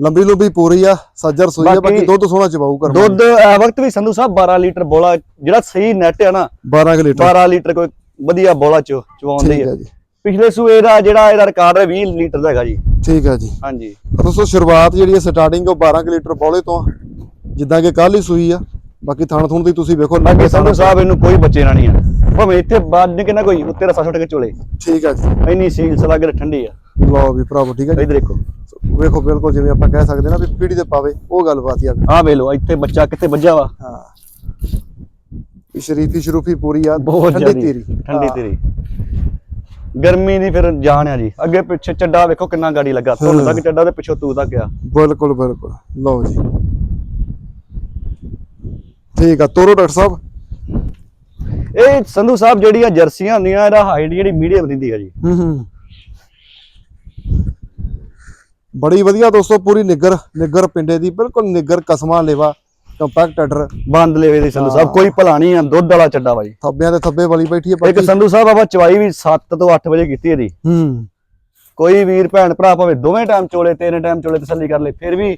ਲੰਬੀ ਲੰਬੀ ਪੂਰੀ ਆ ਸੱਜਰ ਸੂਈ ਆ ਬਾਕੀ ਦੁੱਧ ਸੋਹਣਾ ਚਵਾਊ ਕਰ ਦੁੱਧ ਇਸ ਵਕਤ ਵੀ ਸੰਧੂ ਸਾਹਿਬ 12 ਲੀਟਰ ਬੋਲਾ ਜਿਹੜਾ ਸਹੀ ਨੈਟ ਆ ਨਾ 12 ਕਿ ਲੀਟਰ। 12 ਲੀਟਰ ਕੋਈ ਵਧੀਆ ਬੋਲਾ ਚ ਚਵਾਉਂਦੀ ਆ। ਆ ਪਿਛਲੇ ਸੂਏ ਦਾ ਜਿਹੜਾ ਇਹਦਾ ਰਿਕਾਰਡ ਹੈ 20 ਲੀਟਰ ਦਾ ਹੈਗਾ ਜੀ। ਠੀਕ ਆ ਜੀ। ਹਾਂਜੀ। ਦੋਸਤੋ ਸ਼ੁਰੂਆਤ ਜਿਹੜੀ ਹੈ ਸਟਾਰਟਿੰਗ ਉਹ 12 ਕਿ ਲੀਟਰ ਬੋਲੇ ਤੋਂ ਆ ਜਿੱਦਾਂ ਕਿ ਕੱਲ ਹੀ ਸੂਈ ਆ। ਬਾਕੀ ਥਣ ਥੁਣ ਦੀ ਤੁਸੀਂ ਵੇਖੋ ਬਾਕੀ ਸੰਧੂ ਸਾਹਿਬ ਇਹਨੂੰ ਕੋਈ ਬੱਚੇ ਨਾ ਨਹੀਂ ਆ। ਭਾਵੇਂ ਇੱਥੇ ਬਾਅਦ ਨੇ ਕਿੰਨਾ ਕੋਈ ਉੱਤੇ ਰਸਾ ਛੁੱਟ ਕੇ ਚੋਲੇ। ਠੀਕ ਆ ਜੀ। ਇੰਨੀ ਸੀਲ ਸਲਾਗ ਠੰਡੀ ਆ। ਲਓ ਵੀ ਭਰਾਵੋ ਠੀਕ ਆ ਜੀ। ਇੱਧਰ ਦੇਖੋ। ਵੇਖੋ ਬਿਲਕੁਲ ਜਿਵੇਂ ਆਪਾਂ ਕਹਿ ਸਕਦੇ ਨਾ ਵੀ ਪੀੜੀ ਦੇ ਪਾਵੇ ਉਹ ਗੱਲਬਾਤ ਹੀ ਆ। ਆਹ ਵੇ ਲੋ ਇੱਥੇ ਬੱਚਾ ਕਿੱਥੇ ਵੱਜਾ ਵਾ। ਹਾਂ। ਸ਼ਰੀਫੀ ਸ਼ਰੂਫੀ ਪੂਰੀ ਆ ਠੰਡੀ ਤੇਰੀ। ਠੰਡੀ ਹਾਂ। ਤੇਰੀ। ਗਰਮੀ ਦੀ ਫਿਰ ਜਾਣ ਆ ਜੀ। ਅੱਗੇ ਪਿੱਛੇ ਚੱਡਾ ਵੇਖੋ ਕਿੰਨਾ ਗਾੜੀ ਲੱਗਾ। ਧੁੰਨ ਤੱਕ ਚੱਡਾ ਤੇ ਪਿੱਛੋਂ ਤੂ ਤੱਕ ਆ। ਬਿਲਕੁਲ ਬਿਲਕੁਲ। ਲਓ ਜੀ। ਠੀਕ ਆ ਤੋਰੋ ਡਾਕਟਰ ਸਾਹਿਬ। ਇਹ ਸੰਧੂ ਸਾਹਿਬ ਜਿਹੜੀਆਂ ਜਰਸੀਆਂ ਹੁੰਦੀਆਂ ਇਹਦਾ ਹਾਈਟ ਜਿਹੜੀ ਮੀਡੀਅਮ ਦਿੰਦੀ ਆ ਜੀ। ਹੂੰ ਹੂੰ। ਬੜੀ ਵਧੀਆ ਦੋਸਤੋ ਪੂਰੀ ਨਿੱਗਰ ਨਿੱਗਰ ਪਿੰਡੇ ਦੀ ਬਿਲਕੁਲ ਨਿੱਗਰ ਕਸਮਾ ਲੇਵਾ ਕੰਪੈਕਟ ਆਰਡਰ ਬੰਦ ਲੇਵੇ ਦੀ ਸੰਧੂ ਸਾਹਿਬ ਕੋਈ ਭਲਾ ਨਹੀਂ ਆ ਦੁੱਧ ਵਾਲਾ ਚੱਡਾ ਜੀ। ਥੱਬਿਆਂ ਦੇ ਥੱਬੇ ਵਾਲੀ ਬੈਠੀ ਹੈ ਇੱਕ ਸੰਧੂ ਸਾਹਿਬ ਆਪਾਂ ਚਵਾਈ ਵੀ 7 ਤੋਂ 8 ਵਜੇ ਕੀਤੀ ਇਹਦੀ। ਹੂੰ। ਕੋਈ ਵੀਰ ਭੈਣ ਭਰਾ ਭਾਵੇਂ ਦੋਵੇਂ ਟਾਈਮ ਚੋਲੇ ਤਿੰਨ ਟਾਈਮ ਚੋਲੇ ਤਸੱਲੀ ਕਰ ਲੇ ਫਿਰ ਵੀ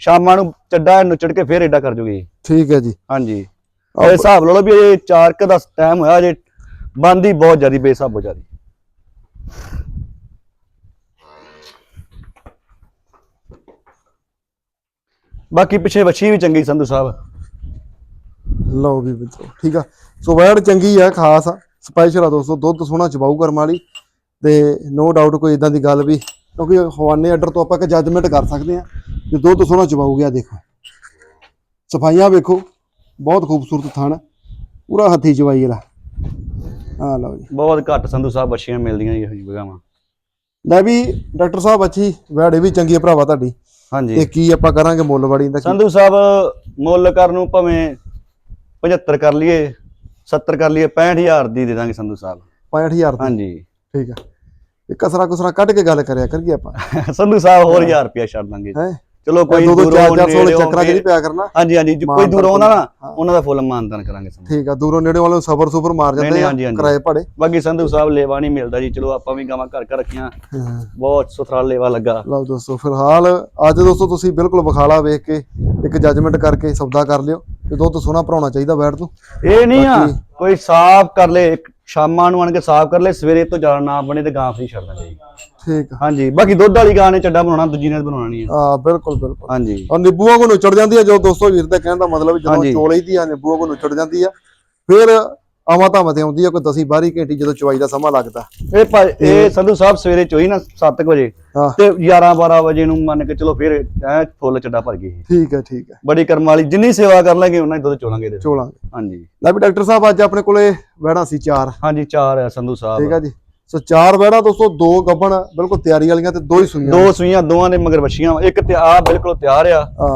ਸ਼ਾਮਾਂ ਨੂੰ ਚੱਡਾ ਨੁੱਚੜ ਕੇ ਫਿਰ ਏਡਾ ਕਰ ਜੂਗੀ। ਠੀਕ ਹੈ ਜੀ। ਹਾਂਜੀ। ਇਹ ਹਿਸਾਬ ਲਾ ਲਓ ਵੀ ਇਹ 4 ਕ ਦਾ ਟਾਈਮ ਹੋਇਆ ਜੇ ਬੰਦੀ ਬਹੁਤ ਜ਼ਿਆਦੀ ਬੇਸਾਬੋ ਜ਼ਿਆਦੀ। ਬਾਕੀ ਪਿੱਛੇ ਵੱਛੀ ਵੀ ਚੰਗੀ ਸੰਧੂ ਸਾਹਿਬ। ਲਓ ਵੀ ਮਿੱਤਰੋ ਠੀਕ ਆ। ਸੋ ਵੈੜ ਚੰਗੀ ਆ ਖਾਸ ਆ। ਸਪੈਸ਼ਲ ਆ ਦੋਸਤੋ ਦੁੱਧ ਸੋਹਣਾ ਚਬਾਊ ਕਰਮ ਵਾਲੀ। ਤੇ ਨੋ ਡਾਊਟ ਕੋਈ ਇਦਾਂ ਦੀ ਗੱਲ ਵੀ ਕਿਉਂਕਿ ਹਵਾਨੇ ਆਰਡਰ ਤੋਂ ਆਪਾਂ ਇੱਕ ਜੱਜਮੈਂਟ ਕਰ ਸਕਦੇ ਆ। ਕਿ ਦੁੱਧ ਸੋਹਣਾ ਚਬਾਊ ਗਿਆ ਦੇਖੋ। ਸਫਾਈਆਂ ਵੇਖੋ ਬਹੁਤ ਖੂਬਸੂਰਤ ਥਣ ਪੂਰਾ ਹੱਥੀ ਚਵਾਈ ਇਹਦਾ ਆ ਲਓ ਜੀ। ਬਹੁਤ ਘੱਟ ਸੰਧੂ ਸਾਹਿਬ ਬੱਛੀਆਂ ਮਿਲਦੀਆਂ ਇਹ ਬਗਾਵਾਂ ਲੈ ਵੀ ਡਾਕਟਰ ਸਾਹਿਬ ਅੱਛੀ ਵੈੜੇ ਵੀ ਚੰਗੀ ਭਰਾਵਾ ਤੁਹਾਡੀ। ਹਾਂਜੀ। ਤੇ ਕੀ ਆਪਾਂ ਕਰਾਂਗੇ ਮੁੱਲ ਵੜੀ ਦਾ ਕੀ? ਸੰਧੂ ਸਾਹਿਬ ਮੁੱਲ ਕਰਨ ਨੂੰ ਭਾਵੇਂ 75 ਕਰ ਲਈਏ 70 ਕਰ ਲਈਏ 65000 ਦੀ ਦੇ ਦਾਂਗੇ ਸੰਧੂ ਸਾਹਿਬ। 65000 ਦੀ? ਹਾਂਜੀ। ਠੀਕ ਆ। ਇਹ ਕਸਰਾ ਕੁਸਰਾ ਕੱਢ ਕੇ ਗੱਲ ਕਰਿਆ ਕਰੀਏ ਆਪਾਂ। ਸੰਧੂ ਸਾਹਿਬ ਹੋਰ 1000 ਰੁਪਇਆ ਛੱਡ ਦਾਂਗੇ ਹੈ? ਚਲੋ ਕੋਈ ਦੋ ਚਾਰ ਚਾਰ ਸੌ ਵਾਲੇ ਚੱਕਰਾਂ ਚ ਨਹੀਂ ਪਿਆ ਕਰਨਾ। ਹਾਂਜੀ ਹਾਂਜੀ ਜੇ ਕੋਈ ਦੂਰੋਂ ਆਉਂਦਾ ਨਾ। ਉਹਨਾਂ ਦਾ ਫੁੱਲ ਮਾਨਦਾਨ ਕਰਾਂਗੇ ਸੰਧੂ ਠੀਕ ਆ ਦੂਰੋਂ ਨੇੜੇ ਵਾਲੇ ਸਬਰ ਸੁਬਰ ਮਾਰ ਜਾਂਦੇ ਆ। ਕਿਰਾਏ ਭਾੜੇ। ਬਾਕੀ ਸੰਧੂ ਸਾਹਿਬ ਲੇਵਾ ਨਹੀਂ ਮਿਲਦਾ ਜੀ ਚਲੋ ਆਪਾਂ ਵੀ ਗਾਵਾਂ ਘਰ ਘਰ ਰੱਖੀਆਂ। ਬਹੁਤ ਸੁਥਰਾ ਲੇਵਾ ਲੱਗਾ। ਲਓ ਦੋਸਤੋ ਫਿਲਹਾਲ ਅੱਜ ਦੋਸਤੋ ਤੁਸੀਂ ਬਿਲਕੁਲ ਵਿਖਾਲਾ ਵੇਖ ਕੇ ਇੱਕ ਜੱਜਮੈਂਟ ਕਰਕੇ ਸੌਦਾ ਕਰ ਲਿਓ ਤੇ ਦੁੱਧ ਸੋਹਣਾ ਭਰਾਉਣਾ ਚਾਹੀਦਾ ਬੈਠ ਤੋਂ। ਇਹ ਨਹੀਂ ਆ ਕੋਈ ਸਾਫ਼ ਕਰ ਲੇ ਇੱਕ ਸ਼ਾਮਾਂ ਨੂੰ ਆਣ ਕੇ ਸਾਫ਼ ਕਰ ਲੇ ਸਵੇਰੇ ਤੋਂ ਜ਼ਿਆਦਾ ਨਾ ਬਣੇ ਤੇ ਗਾਂ ਫਰੀ ਛੱਡ ਦਾਂਗੇ ਜੀ। ਠੀਕ ਆ। ਹਾਂਜੀ ਬਾਕੀ ਦੁੱਧ ਵਾਲੀ ਗਾਂ ਨੇ ਚੱਡਾ ਬਣਾਉਣਾ ਦੂਜੀ ਨੇ ਬਣਾਉਣਾ ਨਹੀਂ ਆ। ਆ ਬਿਲਕੁਲ ਬਿਲਕੁਲ। ਹਾਂਜੀ। ਔਰ ਨਿੱਬੂਆਂ ਕੋ ਨੁੱਚੜ ਜਾਂਦੀ ਆ ਜੋ ਦੋਸਤੋ ਵੀਰ ਦਾ ਕਹਿਣ ਦਾ ਮਤਲਬ ਜਦੋਂ ਹਾਂਜੀ। ਚੋਲ ਦੀ ਆ ਨਿੱਬੂਆਂ ਕੋ ਨੁੱਚੜ ਜਾਂਦੀ ਆ ਫਿਰ ਆਵਾਂ ਤਾਂ ਤੇ ਆਉਂਦੀ ਆ ਕੋਈ 10 12 ਘੰਟੀ ਜਦੋਂ ਚਵਾਈ ਦਾ ਸਮਾਂ ਲੱਗਦਾ। ਇਹ ਭਾ- ਇਹ ਸੰਧੂ ਸਾਹਿਬ ਸਵੇਰੇ ਚੋਈ ਨਾ 7 ਵਜੇ ਹਾਂ। ਤੇ 11 12 ਵਜੇ ਨੂੰ ਮੰਨ ਕੇ ਚਲੋ ਫਿਰ ਐ ਫੁੱਲ ਚੱਡਾ ਭਰ ਗਈ ਠੀਕ ਹੈ ਠੀਕ ਹੈ। ਬੜੀ ਕਰਮ ਵਾਲੀ ਜਿੰਨੀ ਸੇਵਾ ਕਰ ਲਾਂਗੇ ਉਹਨਾਂ ਹੀ ਦੁੱਧ ਚੋਲਾਂਗੇ ਇਹਦੇ ਚੋਲਾਂ ਹਾਂਜੀ। ਲੈ ਵੀ ਡਾਕਟਰ ਸਾਹਿਬ ਅੱਜ ਆਪਣੇ ਕੋਲੇ ਵੈੜਾਂ ਸੀ ਚਾਰ। ਹਾਂਜੀ ਚਾਰ ਆ ਸੰਧੂ ਸਾਹਿਬ। ਠੀਕ ਆ ਜੀ। ਸੋ ਚਾਰ ਵੈੜਾਂ ਦੋਸਤੋ ਦੋ ਗੱਬਣ ਬਿਲਕੁਲ ਤਿਆਰੀ ਵਾਲੀਆਂ ਤੇ ਦੋ ਹੀ ਸੁਈਆਂ। ਦੋ ਸੂਈਆਂ ਦੋਵਾਂ ਦੇ ਮਗਰ ਵੱਛੀਆਂ ਵਾਂ। ਇੱਕ ਤੇ ਆ ਬਿਲਕੁਲ ਤਿਆਰ ਆ। ਆ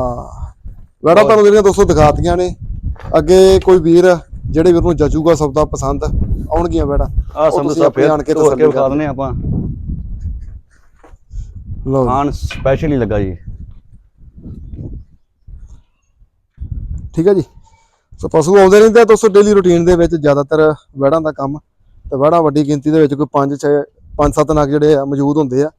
ਵੈੜਾਂ ਤੁਹਾਨੂੰ ਜਿਹੜੀਆਂ ਦੋਸਤੋ ਦਿਖਾਤੀਆਂ ਨੇ ਅੱਗੇ ਕੋਈ ਵੀਰ ਜਿਹੜੇ ਵੀਰ ਨੂੰ ਜਚੂਗਾ ਸੌਦਾ ਪਸੰਦ ਆਉਣਗੀਆਂ ਵੈੜਾਂ ਆ ਆਪੇ ਫਿਰ ਆਣ ਕੇ ਤਸੱਲੀ ਵਿਖਾ ਦਨੇ ਆਪਾਂ। ਲਓ। ਖਾਣ ਸਪੈਸ਼ਲ ਲੱਗਾ ਜੀ। ਠੀਕ ਹੈ ਜੀ। ਸੋ ਪਸ਼ੂ ਆਉਂਦੇ ਰਹਿੰਦੇ ਆ ਦੋਸਤੋ ਡੇਲੀ ਰੁਟੀਨ ਦੇ ਵਿੱਚ ਜ਼ਿਆਦਾਤਰ ਵੈੜਾਂ ਦਾ ਕੰਮ। ਤੇ ਵੈੜਾਂ ਵੱਡੀ ਗਿਣਤੀ ਦੇ ਵਿੱਚ ਕੋਈ 5 6 5-7 ਨਗ ਜਿਹੜੇ ਆ ਮੌਜੂਦ ਹੁੰਦੇ ਆ।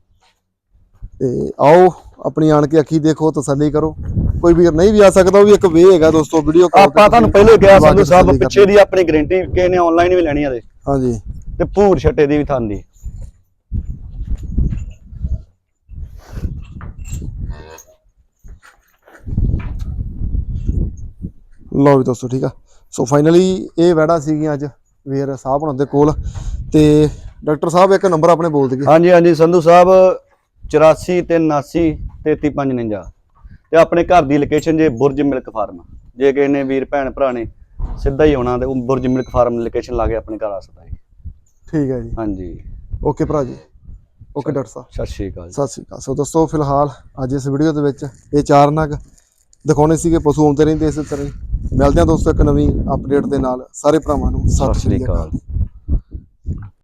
ਤੇ ਆਓ ਆਪਣੀ ਆਣ ਕੇ ਅੱਖੀ ਦੇਖੋ ਤਸੱਲੀ ਕਰੋ। ਕੋਈ ਵੀਰ ਨਹੀਂ ਵੀ ਆ ਸਕਦਾ ਉਹ ਵੀ ਇੱਕ ਵੇ ਹੈਗਾ ਦੋਸਤੋ ਵੀਡੀਓ ਆਪਾਂ ਤੁਹਾਨੂੰ ਪਹਿਲੇ ਕਿਹਾ ਸੰਧੂ ਸਾਹਿਬ ਪਿੱਛੇ ਦੀ ਆਪਣੀ ਗਾਰੰਟੀ ਕਿਸੇ ਨੇ ਆਨਲਾਈਨ ਵੀ ਲੈਣੀ ਆ ਦੇ। ਹਾਂਜੀ। ਤੇ ਭੂਰ ਛੱਟੇ ਦੀ ਵੀ ਥਾਂ ਦੀ। ਲਓ ਵੀ ਦੋਸਤੋ ਠੀਕ ਆ। ਸੋ ਫਾਈਨਲੀ ਇਹ ਵੈੜਾ ਸੀਗੀਆਂ ਅੱਜ ਵੀਰ ਸਾਹਿਬ ਹੁਣਾਂ ਦੇ ਕੋਲ। ਤੇ ਡਾਕਟਰ ਸਾਹਿਬ ਇੱਕ ਨੰਬਰ ਆਪਣੇ ਬੋਲ ਦਈਏ ਹਾਂਜੀ ਹਾਂਜੀ ਸੰਧੂ ਸਾਹਿਬ 84 ਤੇ 79 3359 ਤੇ ਆਪਣੇ ਘਰ ਦੀ ਲੋਕੇਸ਼ਨ ਜੇ ਬੁਰਜ ਮਿਲਕ ਫਾਰਮ ਜੇ ਕਿਸੇ ਨੇ ਵੀਰ ਭੈਣ ਭਰਾ ਨੇ ਸਿੱਧਾ ਹੀ ਆਉਣਾ ਤੇ ਉਹ ਬੁਰਜ ਮਿਲਕ ਫਾਰਮ ਲੋਕੇਸ਼ਨ ਲਾ ਕੇ ਆਪਣੇ ਘਰ ਆ ਸਕਦਾ ਜੀ। ਠੀਕ ਹੈ ਜੀ। ਹਾਂਜੀ। ਓਕੇ ਭਰਾ ਜੀ। ਓਕੇ ਡਾਕਟਰ ਸਾਹਿਬ। ਸਤਿ ਸ਼੍ਰੀ ਅਕਾਲ। ਸਤਿ ਸ਼੍ਰੀ ਅਕਾਲ। ਸੋ ਦੋਸਤੋ ਫਿਲਹਾਲ ਅੱਜ ਇਸ ਵੀਡੀਓ ਦੇ ਵਿੱਚ ਇਹ ਚਾਰ ਨਗ ਦਿਖਾਉਣੇ ਸੀਗੇ ਪਸ਼ੂ ਆਉਂਦੇ ਰਹਿੰਦੇ ਇਸੇ ਤਰ੍ਹਾਂ ਹੀ। ਮਿਲਦੇ ਹਾਂ ਦੋਸਤੋ ਇੱਕ ਨਵੀਂ ਅਪਡੇਟ ਦੇ ਨਾਲ। ਸਾਰੇ ਭਰਾਵਾਂ ਨੂੰ ਸਤਿ ਸ਼੍ਰੀ ਅਕਾਲ।